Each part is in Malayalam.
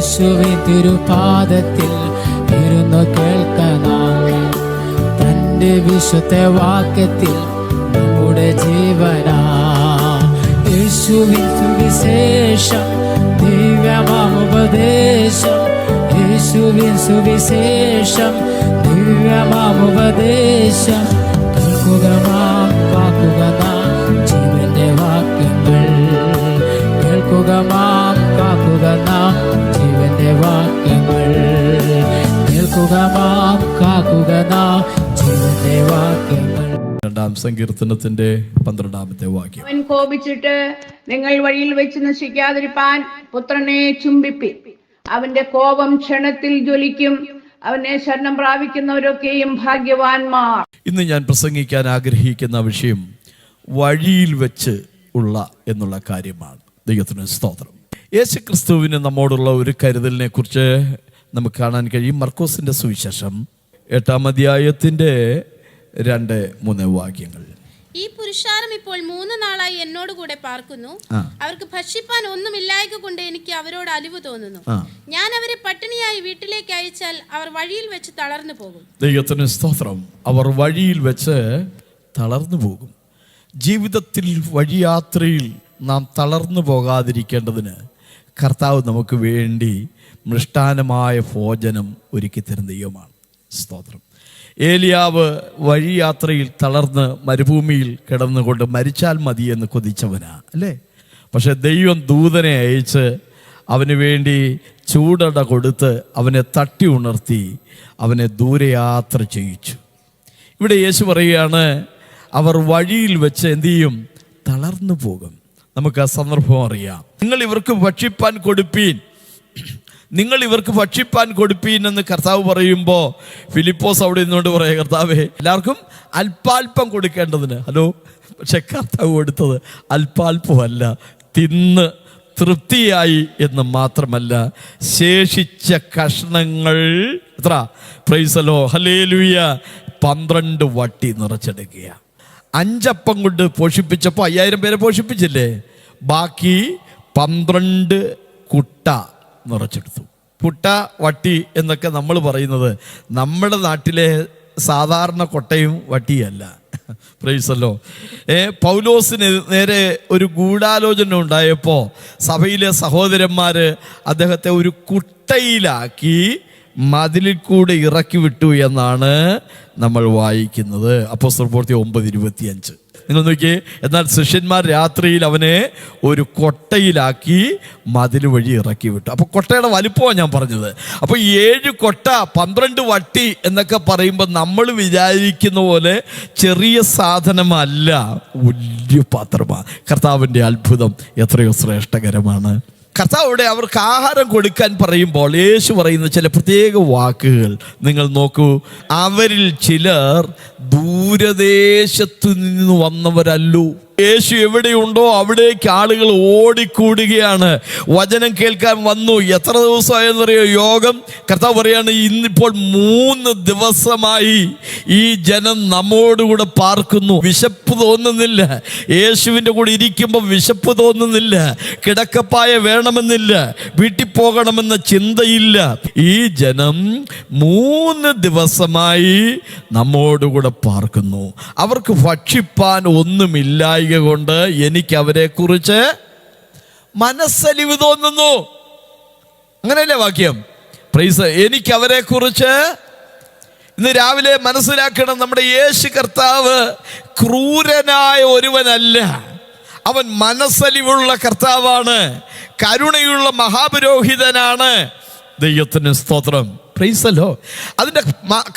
യേശുവിൻ തിരുപാദത്തിൽ ഇരുന്നു കേൾക്കണം തന്റെ വിശുദ്ധ വാക്യത്തിൽ നമ്മുടെ ജീവനാ. യേശുവിൻ സുവിശേഷം ദിവ്യമാമുപദേശം യേശുവിൻ സുവിശേഷം ദിവ്യമാമുപദേശം കേൾക്കുക മാം കാക്കുക നാം. ജീവന്റെ വാക്യങ്ങൾ കേൾക്കുക ജീവന്റെ വാക്യങ്ങൾ. കേൾക്കുക നാം കാക്കുക നാം ജീവന്റെ വാക്യങ്ങൾ. രണ്ടാം സങ്കീർത്തനത്തിന്റെ പന്ത്രണ്ടാമത്തെ വാക്യം. അവൻ കോപിച്ചിട്ട് നിങ്ങൾ വഴിയിൽ വെച്ച് നശിക്കാതിരിപ്പാൻ പുത്രനെ ചുംബിപ്പി അവന്റെ കോപം ക്ഷണത്തിൽ ജ്വലിക്കും. അവനെ ശരണം പ്രാപിക്കുന്നവരൊക്കെയും ഭാഗ്യവാന്മാർ. ഇന്ന് ഞാൻ പ്രസംഗിക്കാൻ ആഗ്രഹിക്കുന്ന വിഷയം വഴിയിൽ വെച്ച് ഉള്ള എന്നുള്ള കാര്യമാണ്. ദൈവത്തിന് സ്തോത്രം. യേശു ക്രിസ്തുവിന് നമ്മോടുള്ള ഒരു കരുതലിനെ കുറിച്ച് നമുക്ക് കാണാൻ കഴിയും. മർക്കോസിന്റെ സുവിശേഷം എട്ടാം അധ്യായത്തിന്റെ രണ്ട് മൂന്ന് വാക്യങ്ങൾ. ഈ പുരുഷാരം ഇപ്പോൾ മൂന്ന് നാളായി എന്നോട് കൂടെ പാർക്കുന്നു. അവർക്ക് ഭക്ഷിപ്പാൻ ഒന്നുമില്ലായ്ക കൊണ്ട് എനിക്ക് അവരോട് അലിവ് തോന്നുന്നു. ഞാൻ അവരെ പട്ടിണിയായി വീട്ടിലേക്ക് അയച്ചാൽ അവർ വഴിയിൽ വെച്ച് തളർന്നു പോകും. ദൈവത്തിന് സ്തോത്രം. അവർ വഴിയിൽ വെച്ച് തളർന്നു പോകും. ജീവിതത്തിൽ വഴിയാത്രയിൽ നാം തളർന്നു പോകാതിരിക്കേണ്ടതിന് കർത്താവ് നമുക്ക് വേണ്ടി മൃഷ്ടാനമായ ഭോജനം ഒരുക്കി തരുന്ന ദൈവമാണ്. സ്തോത്രം. ഏലിയാവ് വഴിയാത്രയിൽ തളർന്ന് മരുഭൂമിയിൽ കിടന്നുകൊണ്ട് മരിച്ചാൽ മതി എന്ന് കൊതിച്ചവനാ അല്ലേ? പക്ഷെ ദൈവം ദൂതനെ അയച്ച് അവന് വേണ്ടി ചൂടട കൊടുത്ത് അവനെ തട്ടി ഉണർത്തി അവനെ ദൂരയാത്ര ചെയ്യിച്ചു. ഇവിടെ യേശു പറയുകയാണ് അവർ വഴിയിൽ വെച്ച് എന്തു ചെയ്യും? തളർന്നു പോകും. നമുക്ക് ആ സന്ദർഭം അറിയാം. നിങ്ങൾ ഇവർക്ക് ഭക്ഷിപ്പാൻ കൊടുപ്പീൻ. നിങ്ങൾ ഇവർക്ക് ഭക്ഷിപ്പാൻ കൊടുപ്പീൻ എന്ന് കർത്താവ് പറയുമ്പോൾ ഫിലിപ്പോസ് അവിടെ നിന്നുകൊണ്ട് പറയാം കർത്താവേ എല്ലാവർക്കും അല്പാൽപ്പം കൊടുക്കേണ്ടതിന്. ഹലോ പക്ഷെ കർത്താവ് കൊടുത്തത് അല്പാൽപ്പമല്ല തിന്ന് തൃപ്തിയായി എന്ന് മാത്രമല്ല ശേഷിച്ച കഷ്ണങ്ങൾ എത്ര? പ്രൈസലോ ഹലേലുയ പന്ത്രണ്ട് വട്ടി നിറച്ചെടുക്കുക അഞ്ചപ്പം കൊണ്ട് പോഷിപ്പിച്ചപ്പോൾ അയ്യായിരം പേരെ പോഷിപ്പിച്ചില്ലേ? ബാക്കി പന്ത്രണ്ട് കുട്ട നിറച്ചെടുത്തു. കുട്ട വട്ടി എന്നൊക്കെ നമ്മൾ പറയുന്നത് നമ്മുടെ നാട്ടിലെ സാധാരണ കൊട്ടയും വട്ടിയല്ല. പ്രൈസല്ലോ. ഏ പൗലോസിന് നേരെ ഒരു ഗൂഢാലോചന ഉണ്ടായപ്പോൾ സഭയിലെ സഹോദരന്മാർ അദ്ദേഹത്തെ ഒരു കുട്ടയിലാക്കി മതിലിൽ കൂടെ ഇറക്കി വിട്ടു എന്നാണ് നമ്മൾ വായിക്കുന്നത്. അപ്പോസ്റ്റർ പ്രവൃത്തി ഒമ്പത് ഇരുപത്തിയഞ്ച്. നിങ്ങൾ നോക്കിയേ എന്നാൽ ശിഷ്യന്മാർ രാത്രിയിൽ അവനെ ഒരു കൊട്ടയിലാക്കി മതിൽ വഴി ഇറക്കി വിട്ടു. അപ്പോൾ കൊട്ടയുടെ വലിപ്പമാണ് ഞാൻ പറഞ്ഞത്. അപ്പോൾ ഏഴ് കൊട്ട പന്ത്രണ്ട് വട്ടി എന്നൊക്കെ പറയുമ്പോൾ നമ്മൾ വിചാരിക്കുന്ന പോലെ ചെറിയ സാധനമല്ല വലിയ പാത്രമാണ്. കർത്താവിന്റെ അത്ഭുതം എത്രയോ ശ്രേഷ്ഠകരമാണ്. കർത്താവ് ഇവിടെ അവർക്ക് ആഹാരം കൊടുക്കാൻ പറയുമ്പോൾ യേശു പറയുന്ന ചില പ്രത്യേക വാക്കുകൾ. നിങ്ങൾ നോക്കൂ അവരിൽ ചിലർ ദൂരദേശത്തു നിന്ന് വന്നവരല്ലോ. യേശു എവിടെയുണ്ടോ അവിടേക്ക് ആളുകൾ ഓടിക്കൂടുകയാണ്. വചനം കേൾക്കാൻ വന്നു. എത്ര ദിവസമായെന്നറിയോ? യോഗം കർത്താവ് പറയാണ് ഇന്നിപ്പോൾ മൂന്ന് ദിവസമായി ഈ ജനം നമ്മോടുകൂടെ പാർക്കുന്നു. വിശപ്പ് തോന്നുന്നില്ല. യേശുവിന്റെ കൂടെ ഇരിക്കുമ്പോൾ വിശപ്പ് തോന്നുന്നില്ല. കിടക്കപ്പായ വേണമെന്നില്ല. വീട്ടിൽ പോകണമെന്ന ചിന്തയില്ല. ഈ ജനം മൂന്ന് ദിവസമായി നമ്മോടുകൂടെ പാർക്കുന്നു. അവർക്ക് ഭക്ഷിപ്പാൻ ഒന്നുമില്ലായക കൊണ്ട് എനിക്ക് അവരെ കുറിച്ച് മനസ്സലിവ് തോന്നുന്നു. അങ്ങനെയല്ലേ വാക്യം? പ്രൈസ് എനിക്ക് അവരെ കുറിച്ച് ഇന്ന് രാവിലെ മനസ്സിലാക്കണം നമ്മുടെ യേശു കർത്താവ് ക്രൂരനായ ഒരുവനല്ല. അവൻ മനസ്സലിവുള്ള കർത്താവാണ്. കരുണയുള്ള മഹാപുരോഹിതനാണ്. ദൈവത്തിന് സ്തോത്രം. പ്രൈസല്ലോ അതിന്റെ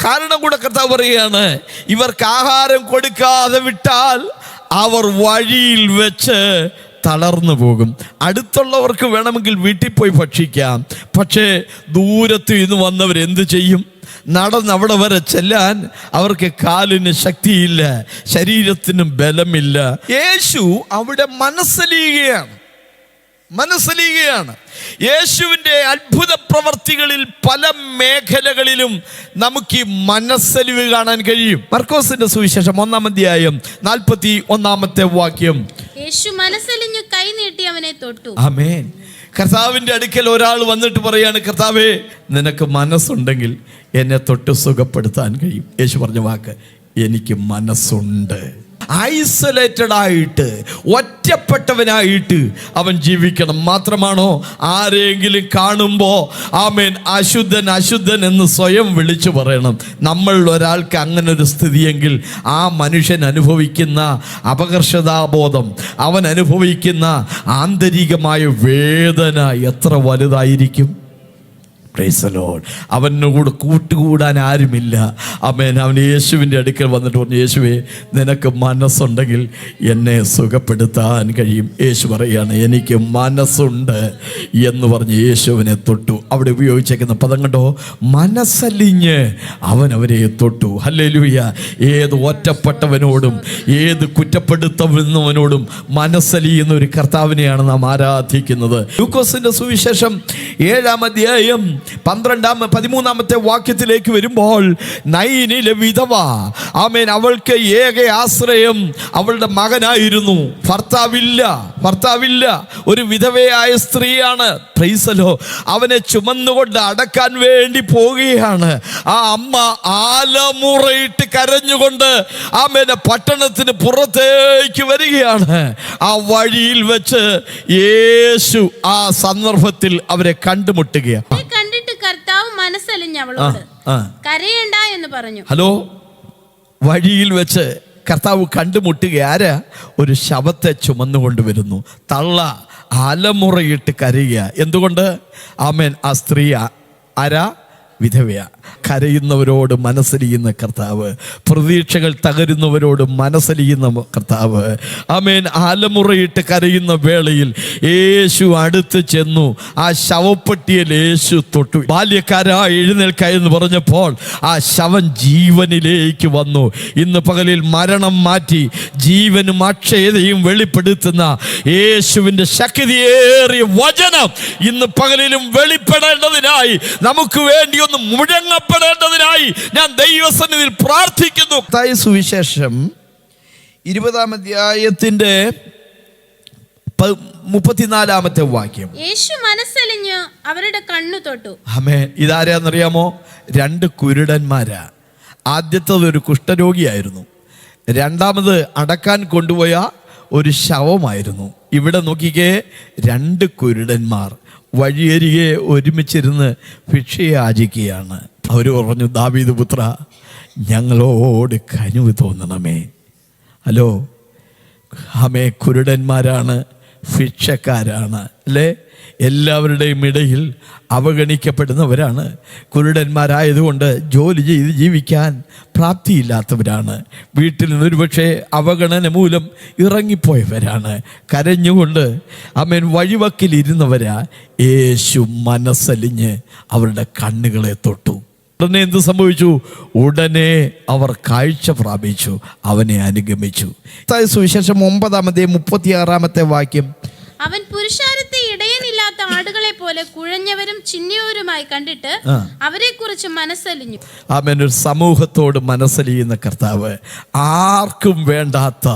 കാരണം കൂടെ കർത്താവ് പറയുകയാണ് ഇവർക്ക് ആഹാരം കൊടുക്കാതെ വിട്ടാൽ അവർ വഴിയിൽ വെച്ച് തളർന്നു പോകും. അടുത്തുള്ളവർക്ക് വേണമെങ്കിൽ വീട്ടിൽ പോയി ഭക്ഷിക്കാം. പക്ഷേ ദൂരത്ത് നിന്ന് വന്നവർ എന്ത് ചെയ്യും? നടന്ന് അവിടെ വരെ ചെല്ലാൻ അവർക്ക് കാലിന് ശക്തിയില്ല ശരീരത്തിനും ബലമില്ല. യേശു അവിടെ മനസ്സലിയുകയാണ്. മനസ്സലിയുകയാണ് യേശുവിന്റെ അത്ഭുത പ്രവർത്തികളിൽ പല മേഖലകളിലും നമുക്ക് ഈ മനസ്സലിവ് കാണാൻ കഴിയും. മർക്കോസിന്റെ സുവിശേഷം ഒന്നാം അധ്യായം നാൽപ്പത്തി ഒന്നാമത്തെ വാക്യം. യേശു മനസ്സലിഞ്ഞു കൈ നീട്ടി അവനെ തൊട്ടു. ആമേൻ. കർത്താവിന്റെ അടുക്കൽ ഒരാൾ വന്നിട്ട് പറയാണ് കർത്താവേ നിനക്ക് മനസ്സുണ്ടെങ്കിൽ എന്നെ തൊട്ട് സുഖപ്പെടുത്താൻ കഴിയും. യേശു പറഞ്ഞ വാക്ക്. എനിക്ക് മനസ്സുണ്ട്. ഐസൊലേറ്റഡ് ആയിട്ട് ഒറ്റപ്പെട്ടവനായിട്ട് അവൻ ജീവിക്കണം. മാത്രമാണോ? ആരെങ്കിലും കാണുമ്പോൾ ആമേൻ അശുദ്ധൻ അശുദ്ധൻ എന്ന് സ്വയം വിളിച്ചു പറയണം. നമ്മൾ ഒരാൾക്ക് അങ്ങനെ ഒരു സ്ഥിതിയെങ്കിൽ ആ മനുഷ്യൻ അനുഭവിക്കുന്ന അപകർഷതാബോധം അവൻ അനുഭവിക്കുന്ന ആന്തരികമായ വേദന എത്ര വലുതായിരിക്കും? പ്രൈസ് ലോഡ് അവനോട് കൂട്ടുകൂടാൻ ആരുമില്ല. അമ്മേൻ അവൻ യേശുവിന്റെ അടുക്കൽ വന്നിട്ട് പറഞ്ഞു യേശുവേ നിനക്ക് മനസ്സുണ്ടെങ്കിൽ എന്നെ സുഖപ്പെടുത്താൻ കഴിയും. യേശു പറയാണ് എനിക്ക് മനസ്സുണ്ട് എന്ന് പറഞ്ഞ് യേശുവിനെ തൊട്ടു. അവിടെ ഉപയോഗിച്ചേക്കുന്ന പദം കണ്ടോ? മനസ്സലിഞ്ഞ് അവൻ അവരെ തൊട്ടു. ഹല്ലേലൂയ. ഏത് ഒറ്റപ്പെട്ടവനോടും ഏത് കുറ്റപ്പെടുത്തുന്നവനോടും മനസ്സലിയുന്ന ഒരു കർത്താവിനെയാണ് നാം ആരാധിക്കുന്നത്. ലൂക്കോസിന്റെ സുവിശേഷം ഏഴാം അധ്യായം പന്ത്രണ്ടാം പതിമൂന്നാമത്തെ വാക്യത്തിലേക്ക് വരുമ്പോൾ നൈനിലെ വിധവ ആമേൻ അവൾക്ക് ഏക ആശ്രയം അവളുടെ മകനായിരുന്നു. ഭർത്താവില്ല ഭർത്താവില്ല ഒരു വിധവയായ സ്ത്രീയാണ്. പ്രൈസലോ അവനെ ചുമന്നുകൊണ്ട് അടക്കാൻ വേണ്ടി പോവുകയാണ്. ആ അമ്മ ആലമുറയിട്ട് കരഞ്ഞുകൊണ്ട് ആമേനെ പട്ടണത്തിന് പുറത്തേക്ക് വരികയാണ്. ആ വഴിയിൽ വെച്ച് യേശു ആ സന്ദർഭത്തിൽ അവരെ കണ്ടുമുട്ടുകയാണ്. മനസ്സലിഞ്ഞ് അവളോട് കരയണ്ട എന്ന് പറഞ്ഞു. ഹലോ? വഴിയിൽ വെച്ച് കർത്താവ് കണ്ടുമുട്ടുക ആരാ? ഒരു ശവത്തെ ചുമന്നുകൊണ്ട് വരുന്നു തള്ള അലമുറയിട്ട് കരയുക. എന്തുകൊണ്ട്? ആമേൻ. ആ സ്ത്രീ ആരാ? വിധവയ. കരയുന്നവരോട് മനസ്സലിയുന്ന കർത്താവ്. പ്രതീക്ഷകൾ തകരുന്നവരോട് മനസ്സലിയുന്ന കർത്താവ്. ആമേൻ. ആലമുറയിട്ട് കരയുന്ന വേളയിൽ യേശു അടുത്ത് ചെന്നു. ആ ശവപ്പെട്ടിയിൽ യേശു തൊട്ടു. ബാല്യക്കാരാ എഴുന്നേൽക്ക എന്ന് പറഞ്ഞപ്പോൾ ആ ശവം ജീവനിലേക്ക് വന്നു. ഇന്ന് പകലിൽ മരണം മാറ്റി ജീവനും അക്ഷയതയും വെളിപ്പെടുത്തുന്ന യേശുവിന്റെ ശക്തിയേറിയ വചനം ഇന്ന് പകലിലും വെളിപ്പെടേണ്ടതിനായി നമുക്ക് വേണ്ടി ഒന്ന് മുഴങ്ങപ്പെടേണ്ടതിനായി ഞാൻ ദൈവസന്നിധിയിൽ പ്രാർത്ഥിക്കുന്നു. സുവിശേഷം ഇരുപതാം അധ്യായത്തിന്റെ മുപ്പത്തിനാലാമത്തെ വാക്യം. യേശു മനസ്സലിഞ്ഞ് അവരുടെ കണ്ണു തൊട്ടു. അമേ ഇതാരാന്നറിയാമോ? രണ്ട് കുരുടന്മാരാ. ആദ്യത്തത് ഒരു കുഷ്ഠരോഗിയായിരുന്നു. രണ്ടാമത് അടക്കാൻ കൊണ്ടുപോയ ഒരു ശവമായിരുന്നു. ഇവിടെ നോക്കിക്കേ രണ്ട് കുരുടന്മാർ. വഴിയരികെ ഒരുമിച്ചിരുന്ന് ഭിക്ഷയെ ആചിക്കുകയാണ്. അവർ പറഞ്ഞു ദാവീദ് പുത്ര ഞങ്ങളോട് കനിവ് തോന്നണമേ. ഹലോ ഹമേ കുരുടന്മാരാണ്. ഭിക്ഷക്കാരാണ് അല്ലേ എല്ലാവരുടെയും ഇടയിൽ അവഗണിക്കപ്പെടുന്നവരാണ്. കുരുടന്മാരായതുകൊണ്ട് ജോലി ചെയ്ത് ജീവിക്കാൻ പ്രാപ്തിയില്ലാത്തവരാണ്. വീട്ടിൽ നിന്ന് ഒരുപക്ഷെ അവഗണന മൂലം ഇറങ്ങിപ്പോയവരാണ്. കരഞ്ഞുകൊണ്ട് അമ്മൻ വഴിവക്കിലിരുന്നവരാ. യേശു മനസ്സലിഞ്ഞ് അവരുടെ കണ്ണുകളെ തൊട്ടു. ഉടനെ എന്ത് സംഭവിച്ചു? ഉടനെ അവർ കാഴ്ച പ്രാപിച്ചു അവനെ അനുഗമിച്ചു. സുവിശേഷം ഒമ്പതാമത്തെ മുപ്പത്തിയാറാമത്തെ വാക്യം. അവൻ പുരുഷാരത്തെ ഇടയനില്ലാത്ത ആടുകളെ പോലെ കുഴഞ്ഞവരും ചിന്നിയവരുമായി കണ്ടിട്ട്. അവരെ കുറിച്ച് മനസ്സലിഞ്ഞു. ആമേൻ ഒരു സമൂഹത്തോട് മനസ്സലിയുന്ന കർത്താവ് ആർക്കും വേണ്ടാത്ത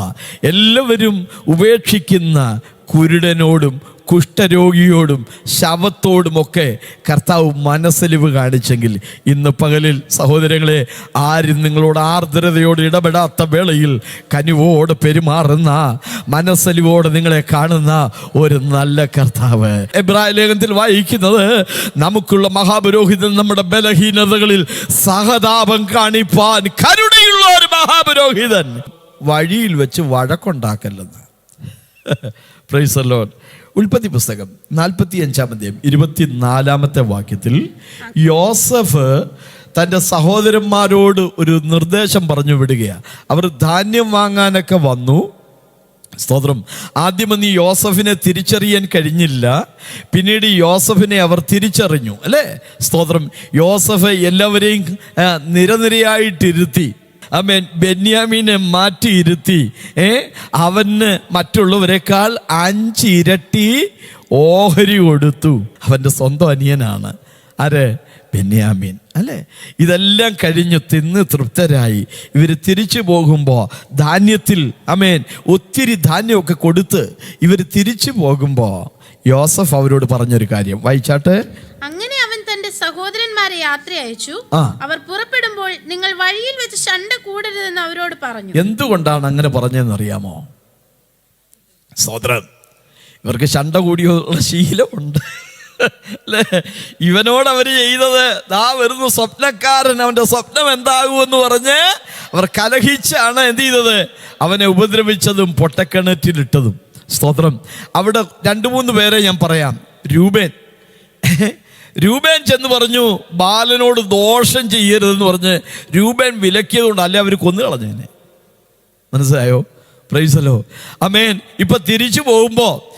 എല്ലാവരും ഉപേക്ഷിക്കുന്ന കുരുടനോടും കുഷ്ഠരോഗിയോടും ശവത്തോടുമൊക്കെ കർത്താവ് മനസ്സലിവ് കാണിച്ചെങ്കിൽ ഇന്ന് പകലിൽ സഹോദരങ്ങളെ ആരും നിങ്ങളോട് ആർദ്രതയോട് ഇടപെടാത്ത വേളയിൽ കനിവോട് പെരുമാറുന്ന മനസ്സലിവോട് നിങ്ങളെ കാണുന്ന ഒരു നല്ല കർത്താവ്. എബ്രാഹിം ലേഖനത്തിൽ വായിക്കുന്നത് നമുക്കുള്ള മഹാപുരോഹിതൻ നമ്മുടെ ബലഹീനതകളിൽ സഹതാപം കാണിപ്പാൻ കരുണയുള്ള ഒരു മഹാപുരോഹിതൻ. വഴിയിൽ വെച്ച് വഴക്കുണ്ടാക്കല്ലെന്ന്. പ്രൈസ് ലോഡ് ഉൽപ്പത്തി പുസ്തകം നാൽപ്പത്തി അഞ്ചാം അധ്യായം ഇരുപത്തിനാലാമത്തെ വാക്യത്തിൽ യോസഫ് തന്റെ സഹോദരന്മാരോട് ഒരു നിർദ്ദേശം പറഞ്ഞു വിടുകയാണ്. അവർ ധാന്യം വാങ്ങാനൊക്കെ വന്നു. സ്തോത്രം. ആദ്യം ഈ യോസഫിനെ തിരിച്ചറിയാൻ കഴിഞ്ഞില്ല. പിന്നീട് യോസഫിനെ അവർ തിരിച്ചറിഞ്ഞു. അല്ലേ? സ്തോത്രം. യോസഫ് എല്ലാവരെയും നിരനിരയായിട്ടിരുത്തി. അമേൻ ബെന്യാമീനെ മാറ്റിയിരുത്തി. ഏ? അവന് മറ്റുള്ളവരെക്കാൾ അഞ്ചിരട്ടി ഓഹരി കൊടുത്തു. അവന്റെ സ്വന്തം അനിയനാണ്. ആരെ? ബെന്യാമീൻ. അല്ലേ? ഇതെല്ലാം കഴിഞ്ഞ് തിന്ന് തൃപ്തരായി. ഇവർ തിരിച്ചു പോകുമ്പോൾ ധാന്യത്തിൽ അമേൻ ഒത്തിരി ധാന്യമൊക്കെ കൊടുത്ത് ഇവർ തിരിച്ചു പോകുമ്പോൾ യോസഫ് അവരോട് പറഞ്ഞൊരു കാര്യം. വായിച്ചാട്ടെ? അങ്ങനെ അവൻ തന്റെ സഹോദരന്മാരെ യാത്ര അയച്ചു അവർ പുറപ്പെടുമ്പോൾ നിങ്ങൾ വഴിയിൽ വെച്ച് ശണ്ട കൂടരുതെന്ന് അവരോട് പറഞ്ഞു. എന്തുകൊണ്ടാണ് അങ്ങനെ പറഞ്ഞതെന്ന് അറിയാമോ സോദരൻ ഇവർക്ക് ശണ്ട കൂടിയുള്ള ശീലമുണ്ട്. അല്ലേ? ഇവനോട് അവർ ചെയ്തത് ദാ വരുന്നു സ്വപ്നക്കാരൻ അവന്റെ സ്വപ്നം എന്താകുമെന്ന് പറഞ്ഞ് അവർ കലഹിച്ചാണ് എന്ത് ചെയ്തത്? അവനെ ഉപദ്രവിച്ചതും പൊട്ടക്കിണറ്റിലിട്ടതും. സ്തോത്രം അവിടെ രണ്ടു മൂന്ന് പേരെ ഞാൻ പറയാം. രൂപേൻ രൂപേൻ ചെന്ന് പറഞ്ഞു ബാലനോട് ദോഷം ചെയ്യരുതെന്ന് പറഞ്ഞ് രൂപേൻ വിലക്കിയതുകൊണ്ട് അല്ലെ അവർ കൊന്നു കളഞ്ഞേനെ? മനസ്സിലായോ? പ്രൈസലോ അമേൻ. ഇപ്പൊ തിരിച്ചു പോകുമ്പോ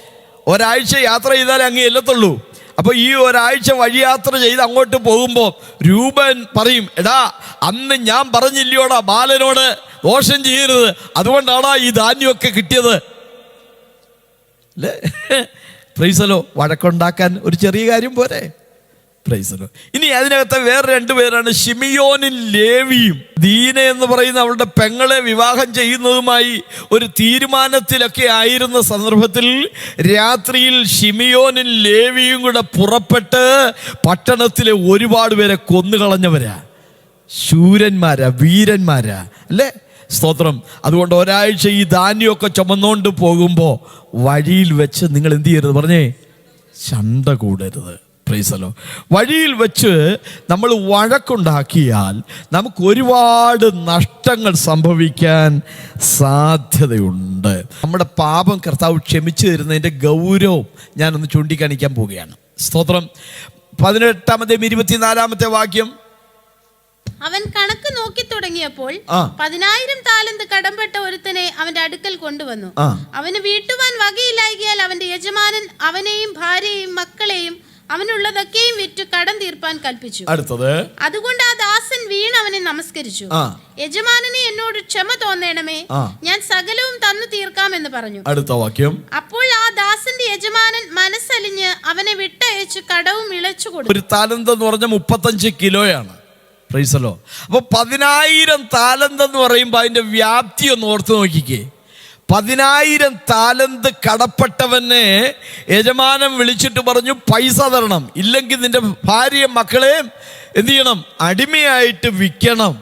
ഒരാഴ്ച യാത്ര ചെയ്താലേ അങ്ങ് എല്ലത്തുള്ളൂ അപ്പൊ ഈ ഒരാഴ്ച വഴിയാത്ര ചെയ്ത് അങ്ങോട്ട് പോകുമ്പോൾ രൂപൻ പറയും എടാ അന്ന് ഞാൻ പറഞ്ഞില്ലയോടാ ബാലനോട് ദോഷം ചെയ്യരുത്. അതുകൊണ്ടാടാ ഈ ധാന്യമൊക്കെ കിട്ടിയത്. അല്ലേ? പ്രൈസലോ വഴക്കുണ്ടാക്കാൻ ഒരു ചെറിയ കാര്യം പോരെ. പ്രൈസലോ ഇനി അതിനകത്ത് വേറെ രണ്ടുപേരാണ് ഷിമിയോനും ലേവിയും. ദീന എന്ന് പറയുന്ന അവളുടെ പെങ്ങളെ വിവാഹം ചെയ്യുന്നതുമായി ഒരു തീരുമാനത്തിലൊക്കെ ആയിരുന്ന സന്ദർഭത്തിൽ രാത്രിയിൽ ഷിമിയോനും ലേവിയും കൂടെ പുറപ്പെട്ട് പട്ടണത്തിലെ ഒരുപാട് പേരെ കൊന്നുകളഞ്ഞവരാ. ശൂരന്മാരാ വീരന്മാരാ. അല്ലേ? സ്തോത്രം. അതുകൊണ്ട് ഒരാഴ്ച ഈ ധാന്യമൊക്കെ ചുമന്നുകൊണ്ട് പോകുമ്പോൾ വഴിയിൽ വെച്ച് നിങ്ങൾ എന്ത് ചെയ്യരുത്? പറഞ്ഞേ ചണ്ട കൂടരുത്. പ്രൈസലോ വഴിയിൽ വെച്ച് നമ്മൾ വഴക്കുണ്ടാക്കിയാൽ നമുക്ക് ഒരുപാട് നഷ്ടങ്ങൾ സംഭവിക്കാൻ സാധ്യതയുണ്ട്. നമ്മുടെ പാപം കർത്താവ് ക്ഷമിച്ചു തരുന്നതിന്റെ ഗൗരവം ഞാനൊന്ന് ചൂണ്ടിക്കാണിക്കാൻ പോവുകയാണ്. സ്തോത്രം. പതിനെട്ടാമത്തെ ഇരുപത്തിനാലാമത്തെ വാക്യം. അവൻ കണക്ക് നോക്കി തുടങ്ങിയപ്പോൾ. പതിനായിരം താലന്ത് കടംപെട്ട ഒരുത്തനെ അവന്റെ അടുക്കൽ കൊണ്ടുവന്നു. അവന് വീട്ടുവാൻ വകയില്ലായികയാൽ അവന്റെ യജമാനൻ അവനെയും ഭാര്യയെയും മക്കളെയും അവനുള്ളതൊക്കെയും വിറ്റ് കടം തീർപ്പാൻ കൽപ്പിച്ചു. അടുത്തത്. അതുകൊണ്ട് ആ ദാസൻ വീണ് അവനെ നമസ്കരിച്ചു. യജമാനനെ എന്നോട് ക്ഷമ തോന്നണമേ. ഞാൻ സകലവും തന്നു തീർക്കാമെന്ന് പറഞ്ഞു. അടുത്ത വാക്യം. അപ്പോൾ ആ ദാസന്റെ യജമാനൻ മനസ്സലിഞ്ഞ് അവനെ വിട്ടയച്ച് കടവും ഇളച്ചു കൊടുത്തു. ഒരു താലന്ത് എന്ന് പറഞ്ഞാൽ മുപ്പത്തഞ്ച് കിലോയാണ്. പ്രൈസലോ. അപ്പൊ പതിനായിരം താലന്ത് എന്ന് പറയുമ്പോൾ അതിന്റെ വ്യാപ്തി ഒന്ന് ഓർത്ത് നോക്കിക്കേ. പതിനായിരം താലന്ത് കടപ്പെട്ടവനെ യജമാനം വിളിച്ചിട്ട് പറഞ്ഞു പൈസ തരണം. ഇല്ലെങ്കിൽ നിന്റെ ഭാര്യയും മക്കളെയും എന്തു ചെയ്യണം? അടിമയായിട്ട് വിൽക്കണം.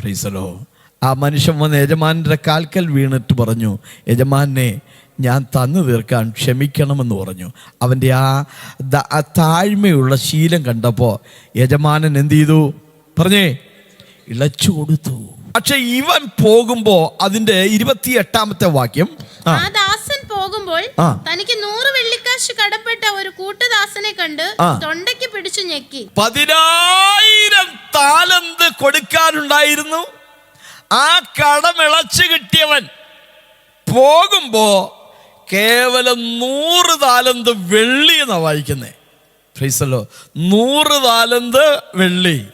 പ്രൈസലോ ആ മനുഷ്യൻ വന്ന് യജമാനന്റെ കാൽക്കൽ വീണിട്ട് പറഞ്ഞു യജമാനെ ഞാൻ തന്നു തീർക്കാൻ ക്ഷമിക്കണമെന്ന് പറഞ്ഞു. അവന്റെ ആ താഴ്മയുള്ള ശീലം കണ്ടപ്പോൾ യജമാനൻ എന്തു ചെയ്തു? പറഞ്ഞേ ഇളച്ചു കൊടുത്തു പക്ഷെ ഇവൻ പോകുമ്പോ അതിന്റെ ഇരുപത്തി എട്ടാമത്തെ വാക്യം ആ. ദാസൻ പോകുമ്പോൾ തനിക്ക് നൂറ് വെള്ളിക്കാശ് കടപ്പെട്ട ഒരു കൂട്ടുദാസനെ കണ്ട്. തൊണ്ടയ്ക്ക് പിടിച്ചു ഞെക്കി. പതിനായിരം താലന്ത് കൊടുക്കാനുണ്ടായിരുന്നു. ആ കടമിളച്ചു കിട്ടിയവൻ പോകുമ്പോ കേവലം നൂറ് താലന്ത് വെള്ളി എന്നാ വായിക്കുന്നേ. ഫ്രീസല്ലോ നൂറ് താലന്ത് വെള്ളി.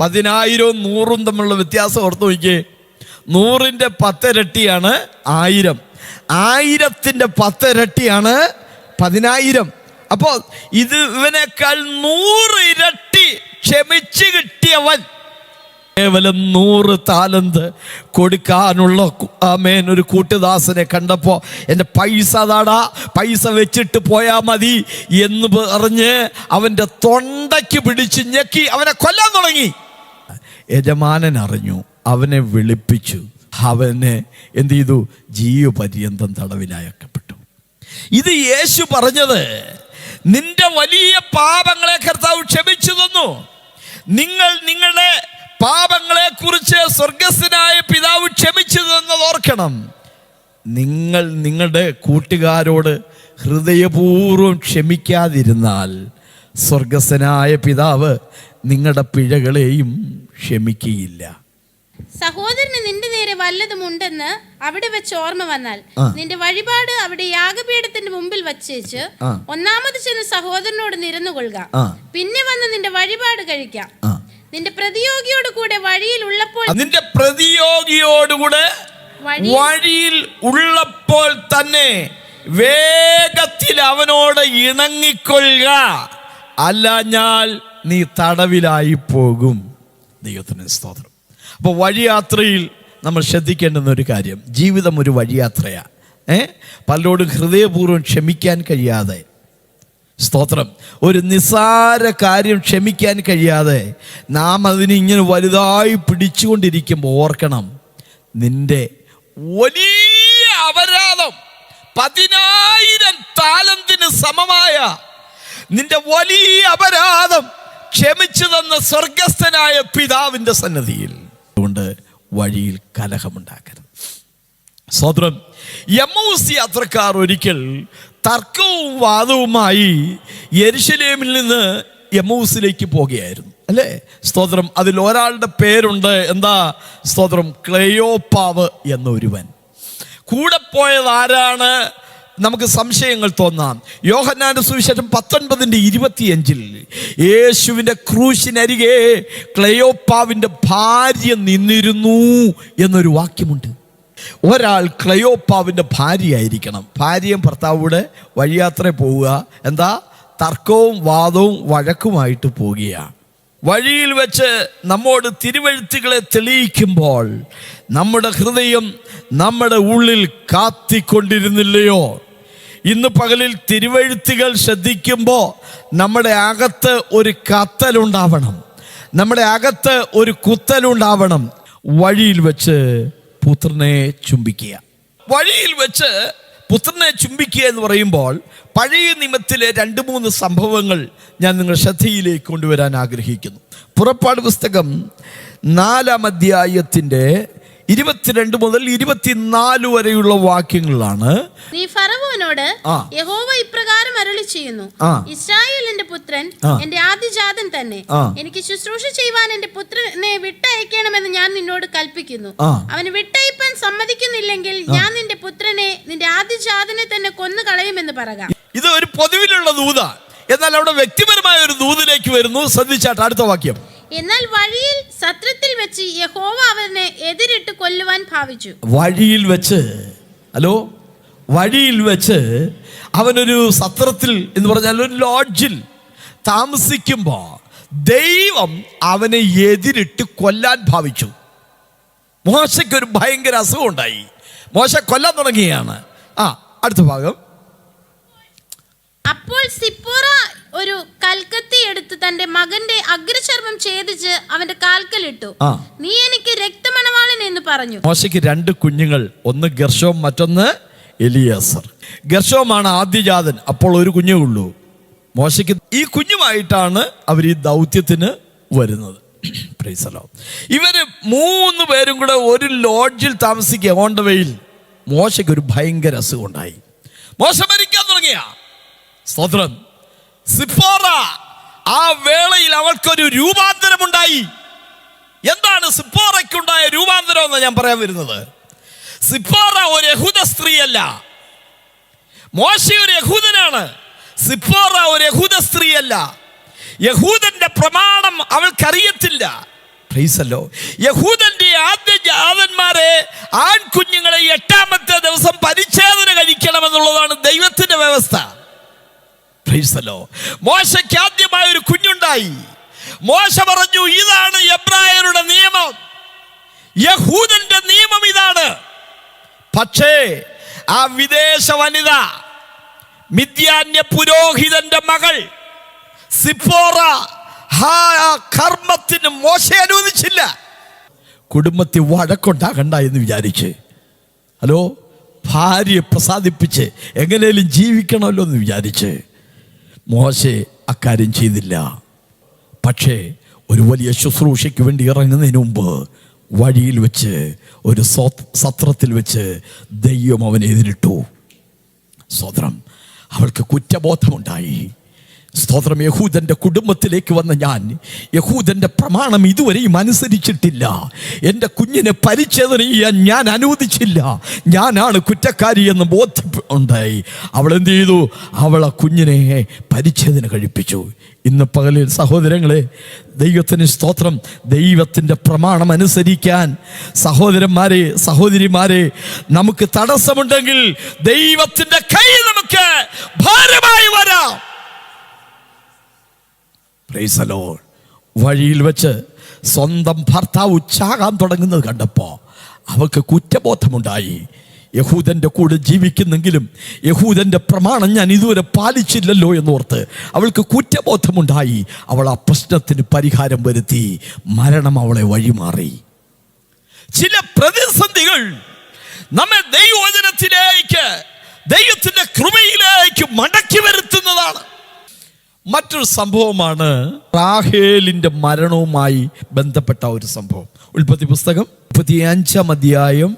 പതിനായിരവും നൂറും തമ്മിലുള്ള വ്യത്യാസം ഓർത്ത് നോക്കിയേ. നൂറിന്റെ പത്തിരട്ടിയാണ് ആയിരം. ആയിരത്തിന്റെ പത്തിരട്ടിയാണ് പതിനായിരം. അപ്പോൾ ഇത് ഇവനേക്കാൾ നൂറ് ഇരട്ടി ക്ഷമിച്ച് കിട്ടിയവൻ. കേവലം നൂറ് താലന്ത് കൊടുക്കാനുള്ള ആമേൻ ഒരു കൂട്ടുദാസനെ കണ്ടപ്പോൾ എന്റെ പൈസ താടാ പൈസ വെച്ചിട്ട് പോയാൽ മതി എന്ന് പറഞ്ഞ് അവന്റെ തൊണ്ടയ്ക്ക് പിടിച്ച് ഞെക്കി അവനെ കൊല്ലാൻ തുടങ്ങി. യജമാനൻ അറിഞ്ഞു. അവനെ വിളിപ്പിച്ചു. അവനെ എന്ത് ചെയ്തു? ജീവപര്യന്തം തടവിലായക്കപ്പെട്ടു ഇത് യേശു പറഞ്ഞത് നിന്റെ വലിയ പാപങ്ങളെ കർത്താവ് ക്ഷമിച്ചു തന്നു. നിങ്ങൾ നിങ്ങളുടെ പാപങ്ങളെ കുറിച്ച് സ്വർഗസ്ഥനായ പിതാവ് ക്ഷമിച്ചു തന്നത് ഓർക്കണം. നിങ്ങൾ നിങ്ങളുടെ കൂട്ടുകാരോട് ഹൃദയപൂർവം ക്ഷമിക്കാതിരുന്നാൽ സ്വർഗസ്വനായ പിതാവ് നിങ്ങളുടെ പിഴകളെയും ക്ഷമിക്കുകയില്ല സഹോദരന് നിന്റെ നേരെ വല്ലതും ഉണ്ടെന്ന് അവിടെ വെച്ച് ഓർമ്മ വന്നാൽ നിന്റെ വഴിപാട് അവിടെ യാഗപീഠത്തിന്റെ മുമ്പിൽ വച്ചേച്ച്. ഒന്നാമത് ചെന്ന് സഹോദരനോട് നിരന്നു കൊള്ളുക പിന്നെ വന്ന് നിന്റെ വഴിപാട് കഴിക്കാം. നിന്റെ പ്രതിയോഗിയോട് കൂടെ വഴിയിൽ ഉള്ളപ്പോൾ നിന്റെ പ്രതിയോഗിയോട് കൂടെ വഴിയിൽ ഉള്ളപ്പോൾ തന്നെ വേഗത്തിൽ അവനോട് ഇണങ്ങിക്കൊള്ളുക. അല്ലാഞ്ഞാൽ നീ തടവിലായി പോകും. ദൈവത്തിന് സ്തോത്രം. അപ്പോൾ വഴിയാത്രയിൽ നമ്മൾ ശ്രദ്ധിക്കേണ്ടുന്ന ഒരു കാര്യം. ജീവിതം ഒരു വഴിയാത്രയാണ് ഏ? പലരോടും ഹൃദയപൂർവം ക്ഷമിക്കാൻ കഴിയാതെ. സ്തോത്രം. ഒരു നിസ്സാര കാര്യം ക്ഷമിക്കാൻ കഴിയാതെ നാം അതിനെ ഇങ്ങനെ വലുതായി പിടിച്ചുകൊണ്ടിരിക്കുമ്പോൾ ഓർക്കണം നിന്റെ വലിയ അപരാധം പതിനായിരം താലന്തിന് സമമായ നിന്റെ വലിയ അപരാധം ക്ഷമിച്ചു തന്ന സ്വർഗസ്ഥനായ പിതാവിന്റെ സന്നദ്ധിയിൽ അതുകൊണ്ട് വഴിയിൽ കലഹമുണ്ടാക്കരുത്. സ്വതന്ത്രം യമൂസ് യാത്രക്കാർ ഒരിക്കൽ തർക്കവും വാദവുമായി യരിശലേമിൽ നിന്ന് യമൂസിലേക്ക് പോകുകയായിരുന്നു അല്ലേ? സ്തോത്രം അതിൽ ഒരാളുടെ പേരുണ്ട്. എന്താ? സ്തോത്രം ക്ലയോപ്പാവ് എന്നൊരുവൻ. കൂടെ പോയത് ആരാണ്? നമുക്ക് സംശയങ്ങൾ തോന്നാം. യോഹന്നാന്റെ സുവിശേഷം പത്തൊൻപതിന്റെ ഇരുപത്തിയഞ്ചിൽ യേശുവിന്റെ ക്രൂശിനരികെ ക്ലയോപ്പാവിന്റെ ഭാര്യ നിന്നിരുന്നു എന്നൊരു വാക്യമുണ്ട്. ഒരാൾ ക്ലയോപ്പാവിന്റെ ഭാര്യയായിരിക്കണം. ഭാര്യയും ഭർത്താവൂടെ വഴിയാത്ര പോവുക. എന്താ? തർക്കവും വാദവും വഴക്കുമായിട്ട് പോവുകയാണ് വഴിയിൽ വെച്ച് നമ്മോട് തിരുവഴുത്തുകളെ തെളിയിക്കുമ്പോൾ നമ്മുടെ ഹൃദയം നമ്മുടെ ഉള്ളിൽ കാത്തിക്കൊണ്ടിരുന്നില്ലയോ? ഇന്ന് പകലിൽ തിരുവഴുത്തുകൾ ശ്രദ്ധിക്കുമ്പോൾ നമ്മുടെ അകത്ത് ഒരു കത്തലുണ്ടാവണം. നമ്മുടെ അകത്ത് ഒരു കുത്തലുണ്ടാവണം. വഴിയിൽ വെച്ച് പുത്രനെ ചുംബിക്കുക. വഴിയിൽ വെച്ച് പുത്രനെ ചുംബിക്കുക എന്ന് പറയുമ്പോൾ പഴയ നിമത്തിലെ രണ്ട് മൂന്ന് സംഭവങ്ങൾ ഞാൻ നിങ്ങൾ ശ്രദ്ധയിലേക്ക് കൊണ്ടുവരാൻ ആഗ്രഹിക്കുന്നു. പുറപ്പാട് പുസ്തകം നാലാം അധ്യായത്തിന്റെ ഇരുപത്തിരണ്ട് മുതൽ ഇരുപത്തിനാല് വരെയുള്ള വാക്യങ്ങളാണ്. നീ ഫറവോനോട് യഹോവ ഇപ്രകാരം അരുളി ചെയ്യുന്നു ഇസ്രായേലിന്റെ പുത്രൻ. എന്റെ ആദ്യജാതൻ തന്നെ. എനിക്ക് ശുശ്രൂഷ ചെയ്യുവാൻ എന്റെ പുത്രനെ വിട്ടയക്കണമെന്ന് ഞാൻ നിന്നോട് കൽപ്പിക്കുന്നു. അവന് വിട്ടയപ്പാൻ സമ്മതിക്കുന്നില്ലെങ്കിൽ ഞാൻ നിന്റെ പുത്രനെ നിന്റെ ആദ്യജാതനെ തന്നെ കൊന്നു കളയുമെന്ന് പറക. ഇത് ഒരു പൊതുവിലുള്ള ദൂത എന്നാൽ അവിടെ വ്യക്തിപരമായ ഒരു ദൂതിലേക്ക് വരുന്നു. ശ്രദ്ധിച്ചാട്ട് അടുത്ത വാക്യം. എന്നാൽ വഴിയിൽ സത്രത്തിൽ വെച്ച് യഹോവ അവനെ എതിരിട്ട് കൊല്ലുവാൻ ഭാവിച്ചു. വഴിയിൽ വെച്ച് ഹലോ? വഴിയിൽ വെച്ച് അവനൊരു സത്രത്തിൽ എന്ന് പറഞ്ഞാൽ ഒരു ലോഡ്ജിൽ താമസിക്കുമ്പോൾ ദൈവം അവനെ എതിരിട്ട് കൊല്ലാൻ ഭാവിച്ചു. മോശയ്ക്ക് ഒരു ഭയങ്കര അസുഖം ഉണ്ടായി മോശ കൊല്ലാൻ തുടങ്ങിയാണ് ആ അടുത്ത ഭാഗം. അപ്പോൾ സിപ്പോറ ഒരു കൽക്കത്തി എടുത്ത് തന്റെ മകന്റെ അഗ്രചർമ്മം ഛേദിച്ച് അവന്റെ കാൽക്കലിട്ടു. ഇട്ടു നീ എനിക്ക് രക്തമണവാളൻ എന്ന് പറഞ്ഞു. മോശയ്ക്ക് രണ്ട് കുഞ്ഞുങ്ങൾ ഒന്ന് ഗർഷോം മറ്റൊന്ന് എലിയാസർ. ഗർഷോമാണ് ആദ്യജാതൻ അപ്പോൾ ഒരു കുഞ്ഞേ ഉള്ളൂ. മോശയ്ക്ക് ഈ കുഞ്ഞുമായിട്ടാണ് അവർ ഈ ദൗത്യത്തിന് വരുന്നത്. ഇവർ മൂന്ന് പേരും കൂടെ ഒരു ലോഡ്ജിൽ താമസിക്കുക. ഓണ്ടവയിൽ മോശയ്ക്ക് ഒരു ഭയങ്കര അസുഖം ഉണ്ടായി. മോശം മരിക്കാൻ തുടങ്ങിയ? സ്തോത്രം. സിപ്പോറ ആ വേളയിൽ അവൾക്കൊരു രൂപാന്തരമുണ്ടായി. എന്താണ് സിപ്പോറയ്ക്കുണ്ടായ രൂപാന്തരം എന്ന് ഞാൻ പറയാൻ വരുന്നത്? സിപ്പോറ ഒരു യഹൂദ സ്ത്രീയല്ല. മോശ ഒരു യഹൂദനാണ്. സിപ്പോറ ഒരു യഹൂദ സ്ത്രീയല്ല. യഹൂദന്റെ പ്രമാണം അവൾക്കറിയത്തില്ല. പ്രൈസല്ലോ യഹൂദന്റെ ആദ്യ ജാതന്മാരെ ആൺകുഞ്ഞുങ്ങളെ എട്ടാമത്തെ ദിവസം പരിച്ഛേദന കഴിക്കണമെന്നുള്ളതാണ് ദൈവത്തിന്റെ വ്യവസ്ഥ. മോശയ്ക്ക് ആദ്യമായ ഒരു കുഞ്ഞുണ്ടായി. മോശ പറഞ്ഞു ഇതാണ് എബ്രായരുടെ നിയമം. യഹൂദന്റെ നിയമം ഇതാണ്. പക്ഷേ ആ വിദേശ വനിത മിഥ്യാന്യ പുരോഹിതന്റെ മകൾ സിപ്പോറ കർമ്മത്തിന് മോശ അനുവദിച്ചില്ല. കുടുംബത്തിൽ വഴക്കുണ്ടാകണ്ട എന്ന് വിചാരിച്ച് ഹലോ ഭാര്യയെ പ്രസാദിപ്പിച്ച് എങ്ങനെയും ജീവിക്കണമല്ലോ എന്ന് വിചാരിച്ച് മോശെ അക്കാര്യം ചെയ്തില്ല. പക്ഷേ ഒരു വലിയ ശുശ്രൂഷയ്ക്ക് വേണ്ടി ഇറങ്ങുന്നതിന് മുമ്പ് വഴിയിൽ വെച്ച് ഒരു സത്രത്തിൽ വെച്ച് ദൈവം അവനെ എതിരിട്ടു. സ്തോത്രം അവൾക്ക് കുറ്റബോധമുണ്ടായി. സ്തോത്രം. യഹൂദന്റെ കുടുംബത്തിലേക്ക് വന്ന ഞാൻ യഹൂദന്റെ പ്രമാണം ഇതുവരെയും അനുസരിച്ചിട്ടില്ല. എന്റെ കുഞ്ഞിനെ പരിച്ഛേദന ചെയ്യാൻ ഞാൻ അനുവദിച്ചില്ല. ഞാനാണ് കുറ്റക്കാരി എന്ന് ബോധ്യം ഉണ്ടായി അവൾ എന്ത് ചെയ്തു? അവൾ ആ കുഞ്ഞിനെ പരിച്ഛേദന കഴിപ്പിച്ചു. ഇന്ന് പകലിൽ സഹോദരങ്ങളെ ദൈവത്തിന് സ്തോത്രം. ദൈവത്തിന്റെ പ്രമാണം അനുസരിക്കാൻ സഹോദരന്മാരെ സഹോദരിമാരെ നമുക്ക് തടസ്സമുണ്ടെങ്കിൽ ദൈവത്തിന്റെ കൈ നമുക്ക് ഭാരമായി വരാം. Lord. വഴിയിൽ വെച്ച് സ്വന്തം ഭർത്താവ് ഉച്ചാകാൻ തുടങ്ങുന്നത് കണ്ടപ്പോൾ അവൾക്ക് കുറ്റബോധമുണ്ടായി. യഹൂദന്റെ കൂടെ ജീവിക്കുന്നെങ്കിലും യഹൂദന്റെ പ്രമാണം ഞാൻ ഇതുവരെ പാലിച്ചില്ലല്ലോ എന്നോർത്ത് അവൾക്ക് കുറ്റബോധമുണ്ടായി. അവൾ ആ പ്രശ്നത്തിന് പരിഹാരം വരുത്തി. മരണം അവളെ വഴിമാറി. ചില പ്രതിസന്ധികൾ നമ്മെ ദൈവവചനത്തിലേക്ക് ദൈവത്തിന്റെ കൃപയിലേക്ക് മടക്കി വരുത്തുന്നതാണ് മറ്റൊരു സംഭവമാണ് റാഹേലിന്റെ മരണവുമായി ബന്ധപ്പെട്ട ഒരു സംഭവം. ഉൽപ്പത്തി പുസ്തകം മുപ്പത്തി അഞ്ചാം അധ്യായം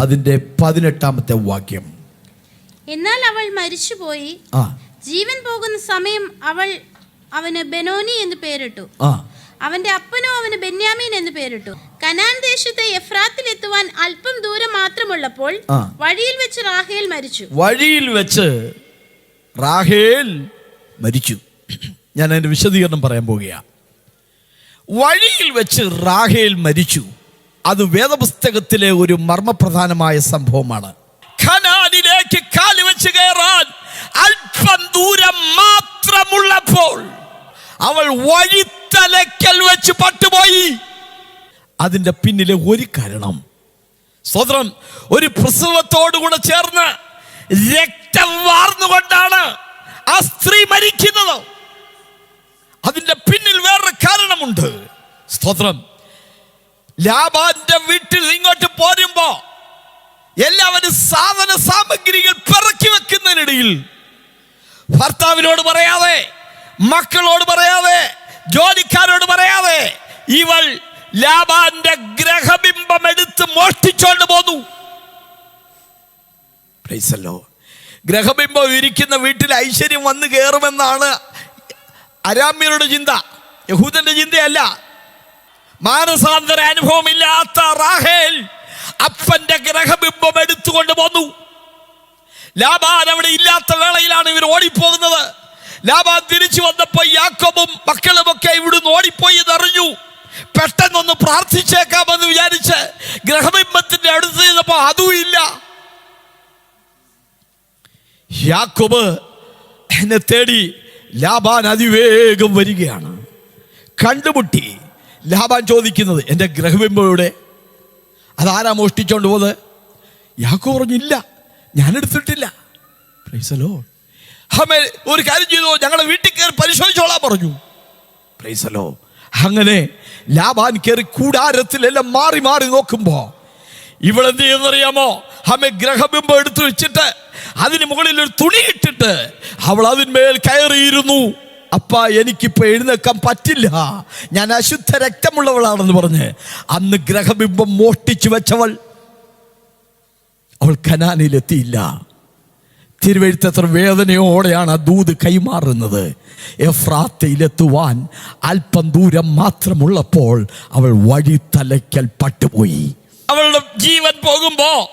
അതിന്റെ പതിനെട്ടാമത്തെ വാക്യം. എന്നാൽ അവൾ മരിച്ചുപോയി. ജീവൻ പോകുന്ന സമയം അവൾ അവന് ബെനോനി എന്ന് പേരിട്ടു. അവന്റെ അപ്പനോ അവന് ബെന്യാമീൻ എന്ന് പേരിട്ടു. കനാൻ ദേശത്തെ എഫ്രാത്തിൽ എത്തുവാൻ അല്പം ദൂരം മാത്രമുള്ളപ്പോൾ വഴിയിൽ വെച്ച് റാഹേൽ മരിച്ചു. വഴിയിൽ വെച്ച് റാഹേൽ മരിച്ചു. ഞാൻ അതിന്റെ വിശദീകരണം പറയാൻ പോവുകയാണ് വഴിയിൽ വെച്ച് റാഹേൽ മരിച്ചു. അത് വേദപുസ്തകത്തിലെ ഒരു മർമ്മപ്രധാനമായ സംഭവമാണ്. ഖനാനിലേക്ക് കാൽ വെച്ച് കയറാൻ അല്പം ദൂരം മാത്രമുള്ളപ്പോൾ അവൾ വഴിത്തലക്കൽ വെച്ച് പട്ടുപോയി. അതിന്റെ പിന്നിലെ ഒരു കാരണം. സ്വതന്ത്രം ഒരു പ്രസവത്തോടുകൂടെ ചേർന്ന് രക്തം വാർന്നുകൊണ്ടാണ് ആ സ്ത്രീ മരിക്കുന്നത്. അതിന്റെ പിന്നിൽ വേറൊരു കാരണമുണ്ട്. സ്തോത്രം. ലാബാന്റെ വീട്ടിൽ ഇങ്ങോട്ട് പോരുമ്പോ എല്ലാവരും സാധന സാമഗ്രികൾ പിറക്കി വെക്കുന്നതിനിടയിൽ ഭർത്താവിനോട് പറയാതെ മക്കളോട് പറയാതെ ജോലിക്കാരോട് പറയാതെ ഇവൾ ലാബാന്റെ ഗ്രഹബിംബം എടുത്ത് മോഷ്ടിച്ചോണ്ട് പോന്നു. പ്രൈസല്ലോ ഗ്രഹബിംബം ഇരിക്കുന്ന വീട്ടിൽ ഐശ്വര്യം വന്നു കയറുമെന്നാണ് അരാമ്യരുടെ ചിന്ത. യഹൂദന്റെ ചിന്തയല്ല. മാനസാന്തര അനുഭവമില്ലാത്ത റാഹേൽ അപ്പന്റെ ഗ്രഹബിംബം എടുത്തുകൊണ്ട് വന്നു. ലാബാൻ അവിടെ ഇല്ലാത്ത വേളയിലാണ് ഇവർ ഓടിപ്പോകുന്നത്. ലാബാൻ തിരിച്ചു വന്നപ്പോൾ യാക്കോബും മക്കളുമൊക്കെ ഇവിടുന്ന് ഓടിപ്പോയി എന്നറിഞ്ഞു. പെട്ടെന്നൊന്ന് പ്രാർത്ഥിച്ചേക്കാമെന്ന് വിചാരിച്ച് ഗ്രഹബിംബത്തിന്റെ അടുത്ത് ചെന്നപ്പോ അതും ഇല്ല. യാക്കോബ് എന്നെ തേടി ലാബാൻ അതിവേഗം വരികയാണ്. കണ്ടുമുട്ടി ലാബാൻ ചോദിക്കുന്നത് എന്റെ ഗ്രഹബിംബയുടെ അതാരാ മോഷ്ടിച്ചോണ്ട് പോത് യാക്കോ പറഞ്ഞില്ല ഞാൻ എടുത്തിട്ടില്ല പ്രൈസലോ ഹമേ ഒരു കാര്യം ചെയ്തു ഞങ്ങളുടെ വീട്ടിൽ കയറി പരിശോധിച്ചോളാൻ പറഞ്ഞു. പ്രൈസലോ അങ്ങനെ ലാബാൻ കയറി കൂടാരത്തിലെല്ലാം മാറി മാറി നോക്കുമ്പോ ഇവളെന്ത് ചെയ്യുന്നറിയാമോ ഹമേ ഗ്രഹബിംബം എടുത്തു വെച്ചിട്ട് അതിന് മുകളിൽ ഒരു തുണി ഇട്ടിട്ട് അവൾ അതിന്മേൽ കയറിയിരുന്നു. അപ്പ എനിക്കിപ്പോൾ എഴുന്നേക്കാൻ പറ്റില്ല. ഞാൻ അശുദ്ധ രക്തമുള്ളവളാണെന്ന് പറഞ്ഞ് അന്ന് ഗ്രഹബിംബം മോഷ്ടിച്ചു വെച്ചവൾ. അവൾ കനാനിലെത്തിയില്ല. തിരുവഴുത്തത്ര വേദനയോടെയാണ് ആ ദൂത് കൈമാറുന്നത്. എഫ്രാത്തയിലെത്തുവാൻ അല്പം ദൂരം മാത്രമുള്ളപ്പോൾ അവൾ വഴി തലയ്ക്കൽ പട്ടുപോയി. അവളുടെ ജീവൻ പോകുമ്പോ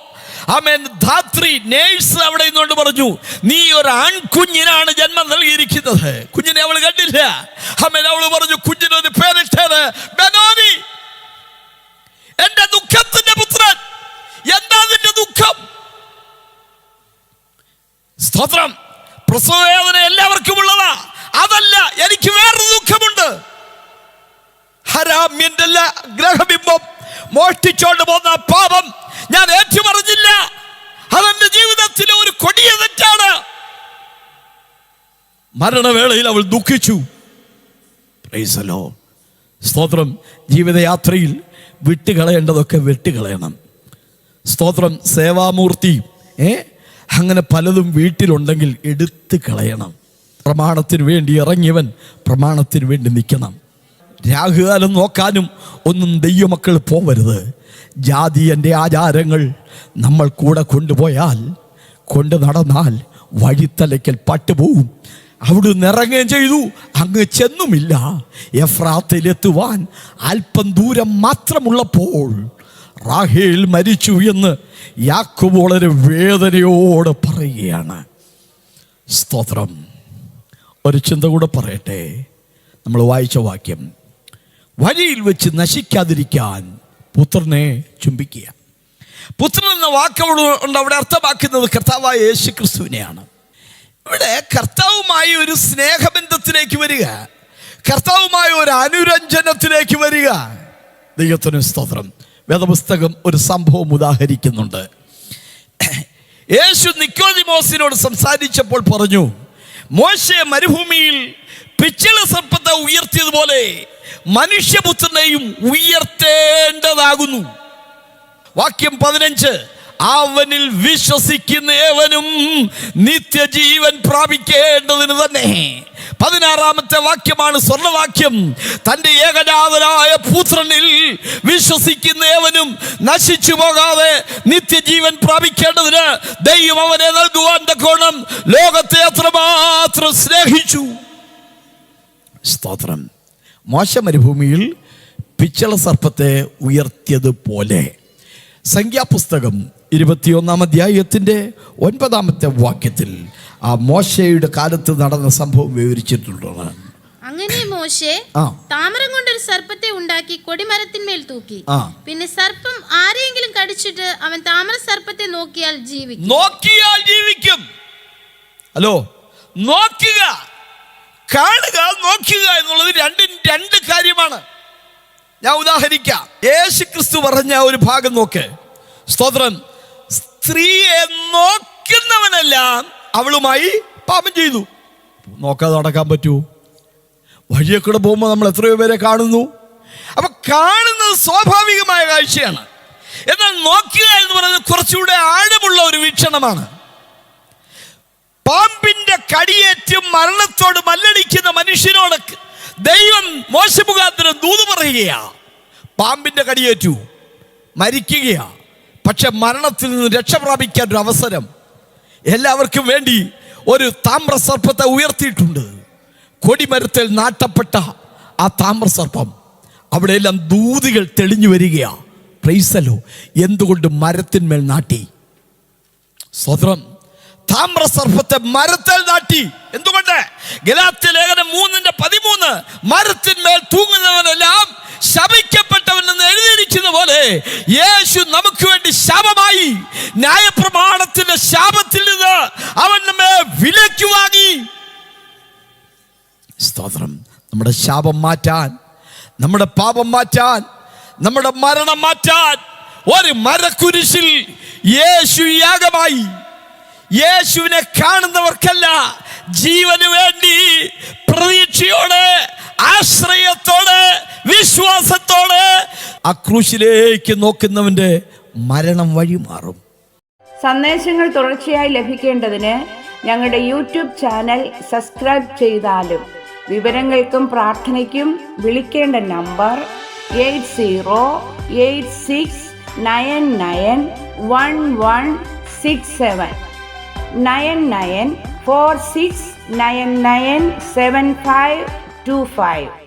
അമേൻ ധാത്രി നേഴ്സ് അവിടെ നിന്നുകൊണ്ട് പറഞ്ഞു നീ ഒരു ആൺകുഞ്ഞിനാണ് ജന്മം നൽകിയിരിക്കുന്നത്. കുഞ്ഞിനെ അവൾ കണ്ടില്ല. ആമേൻ അവൾ പറഞ്ഞു കുഞ്ഞിനൊരു പേരിട്ടത് ബനോനി എന്റെ ദുഃഖത്തിന്റെ പുത്രൻ. എന്താ നിന്റെ ദുഃഖം? സ്തോത്രം. പ്രസവവേദന എല്ലാവർക്കും ഉള്ളതാ. അതല്ല എനിക്ക് വേറൊരു ദുഃഖമുണ്ട്. ഹരാമ്യന്റെ ഗ്രഹബിംബം. മോഷ്ടിച്ചോണ്ട് പോന്ന പാപം ഞാൻ ഏറ്റുപറഞ്ഞില്ല. അതെന്റെ ജീവിതത്തിലെ ഒരു കൊടിയ തെറ്റാണ്. മരണവേളയിൽ അവൾ ദുഃഖിച്ചു. പ്രൈസലോ. സ്തോത്രം ജീവിതയാത്രയിൽ വിട്ടുകളയേണ്ടതൊക്കെ വെട്ടുകളയണം. സ്തോത്രം സേവാമൂർത്തി ഏ? അങ്ങനെ പലതും വീട്ടിലുണ്ടെങ്കിൽ എടുത്തു കളയണം. പ്രമാണത്തിന് വേണ്ടി ഇറങ്ങിയവൻ പ്രമാണത്തിന് വേണ്ടി നിൽക്കണം. രാഹുകാലം നോക്കാനും ഒന്നും ദൈവമക്കൾ പോവരുത്. ജാതിയന്റെ ആചാരങ്ങൾ നമ്മൾ കൂടെ കൊണ്ടുപോയാൽ കൊണ്ട് നടന്നാൽ വഴിത്തലയ്ക്കൽ പട്ടുപോകും. അവിടുന്ന് ഇറങ്ങുകയും ചെയ്തു അങ്ങ് ചെന്നുമില്ല. എഫ്രാത്തിലെത്തുവാൻ അല്പം ദൂരം മാത്രമുള്ളപ്പോൾ റാഹേൽ മരിച്ചു എന്ന് യാക്കോബ് വളരെ വേദനയോടെ പറയുകയാണ്. സ്തോത്രം. ഒരു ചിന്ത കൂടെ പറയട്ടെ. നമ്മൾ വായിച്ച വാക്യം വഴിയിൽ വെച്ച് നശിക്കാതിരിക്കാൻ പുത്രനെ ചുംബിക്കുക. പുത്രൻ എന്ന വാക്കോട് കൊണ്ട് അവിടെ അർത്ഥമാക്കുന്നത് കർത്താവായ യേശു ക്രിസ്തുവിനെയാണ് ഇവിടെ കർത്താവുമായി ഒരു സ്നേഹബന്ധത്തിലേക്ക് വരിക. കർത്താവുമായ ഒരു അനുരഞ്ജനത്തിലേക്ക് വരിക. ദൈവത്തിന് സ്തോത്രം. വേദപുസ്തകം ഒരു സംഭവം ഉദാഹരിക്കുന്നുണ്ട്. യേശു നിക്കോദിമോസിനോട് സംസാരിച്ചപ്പോൾ പറഞ്ഞു മോശെ മരുഭൂമിയിൽ പിച്ചള സർപ്പത്തെ ഉയർത്തിയതുപോലെ മനുഷ്യപുത്രനെയും ഉയർത്തേണ്ടതാകുന്നു. വാക്യം പതിനഞ്ച് അവനിൽ വിശ്വസിക്കുന്ന ഏവനും നിത്യജീവൻ പ്രാപിക്കേണ്ടതിന് തന്നെ. പതിനാറാമത്തെ വാക്യമാണ് സ്വർണവാക്യം. തന്റെ ഏകജാതനായ പുത്രനിൽ വിശ്വസിക്കുന്ന ഏവനും നശിച്ചു പോകാതെ നിത്യജീവൻ പ്രാപിക്കേണ്ടതിന് ദൈവം അവനെ നൽകുവാൻ തക്കോണം ലോകത്തെ അത്രമാത്രം സ്നേഹിച്ചു. സ്തോത്രം. മോശ മരുഭൂമിയിൽ പിച്ചള സർപ്പത്തെ ഉയർത്തിയതുപോലെ. സംഖ്യാപുസ്തകം ഇരുപത്തിയൊന്നാം അധ്യായത്തിന്റെ ഒൻപതാമത്തെ വാക്യത്തിൽ ആ മോശയുടെ കാലത്ത് നടന്ന സംഭവം വിവരിച്ചിട്ടുള്ളതാണ്. അങ്ങനെ മോശെ. താമരം കൊണ്ടൊരു സർപ്പത്തെ ഉണ്ടാക്കി കൊടിമരത്തിന്മേൽ തൂക്കി. പിന്നെ സർപ്പം ആരെയെങ്കിലും കടിച്ചിട്ട് അവൻ താമര സർപ്പത്തെ നോക്കിയാൽ ജീവിക്കും. നോക്കിയാൽ ജീവിക്കും. ഹലോ നോക്കുക. കാണുക നോക്കുക എന്നുള്ളത് രണ്ടും രണ്ട് കാര്യമാണ്. ഞാൻ ഉദാഹരിക്കാം. യേശു ക്രിസ്തു പറഞ്ഞ ഒരു ഭാഗം നോക്ക്. സ്തോത്രം. സ്ത്രീയെ നോക്കുന്നവനെല്ലാം അവളുമായി പാപം ചെയ്തു. നോക്കാതെ നടക്കാൻ പറ്റൂ. വഴിയെ കൂടെ പോകുമ്പോൾ നമ്മൾ എത്രയോ പേരെ കാണുന്നു. അപ്പൊ കാണുന്നത് സ്വാഭാവികമായ കാഴ്ചയാണ്. എന്നാൽ നോക്കുക എന്ന് പറയുന്നത് കുറച്ചുകൂടെ ആഴമുള്ള ഒരു വീക്ഷണമാണ്. കടിയേറ്റ് മരണത്തോട് മല്ലടിക്കുന്ന മനുഷ്യനോട് ദൈവം മോശമുഖാന്തരം ദൂത് പറയുകയാ. പാമ്പിന്റെ കടിയേറ്റു മരിക്കുകയാ. പക്ഷെ മരണത്തിൽ നിന്ന് രക്ഷ പ്രാപിക്കാൻ ഒരു അവസരം എല്ലാവർക്കും വേണ്ടി ഒരു താമ്രസർപ്പത്തെ ഉയർത്തിയിട്ടുണ്ട്. കൊടിമരത്തിൽ നാട്ടപ്പെട്ട ആ താമ്രസർപ്പം അവിടെയെല്ലാം ദൂതികൾ തെളിഞ്ഞു വരികയാ. പ്രൈസലോ എന്തുകൊണ്ട് മരത്തിന്മേൽ നാട്ടി? സ്വതന്ത്രം. താമ്രസർപ്പത്തെ മരത്തിൽ നാട്ടി. എന്തുകൊണ്ട്? ഗലാത്യ ലേഖനം മൂന്നിന്റെ പതിമൂന്ന് മരത്തിന്മേൽ തൂങ്ങുന്നവനെല്ലാം ശപിക്കപ്പെട്ടവൻ എന്ന് എഴുതിയിരിക്കുന്ന പോലെ യേശു നമുക്ക് വേണ്ടി ശാപമായി ന്യായപ്രമാണത്തിന്റെ ശാപത്തിൽ നിന്ന് അവൻ നമ്മെ വിലയ്ക്ക് വാങ്ങി. സ്തോത്രം. നമ്മുടെ ശാപം മാറ്റാൻ നമ്മുടെ പാപം മാറ്റാൻ നമ്മുടെ മരണം മാറ്റാൻ ഒരു മരക്കുരിശിൽ യേശു യാഗമായി. യേശുവിനെ കാണുന്നവർക്കല്ല ജീവന് വേണ്ടി പ്രതീക്ഷയോടെ ആശ്രയത്തോടെ വിശ്വാസത്തോടെ ആ നോക്കുന്നവന്റെ മരണം വഴി മാറും. സന്ദേശങ്ങൾ തുടർച്ചയായി ലഭിക്കേണ്ടതിന് ഞങ്ങളുടെ യൂട്യൂബ് ചാനൽ സബ്സ്ക്രൈബ് ചെയ്താലും വിവരങ്ങൾക്കും പ്രാർത്ഥനയ്ക്കും വിളിക്കേണ്ട number eight zero eight six nine nine one one six seven. Nine nine four six nine nine seven five two five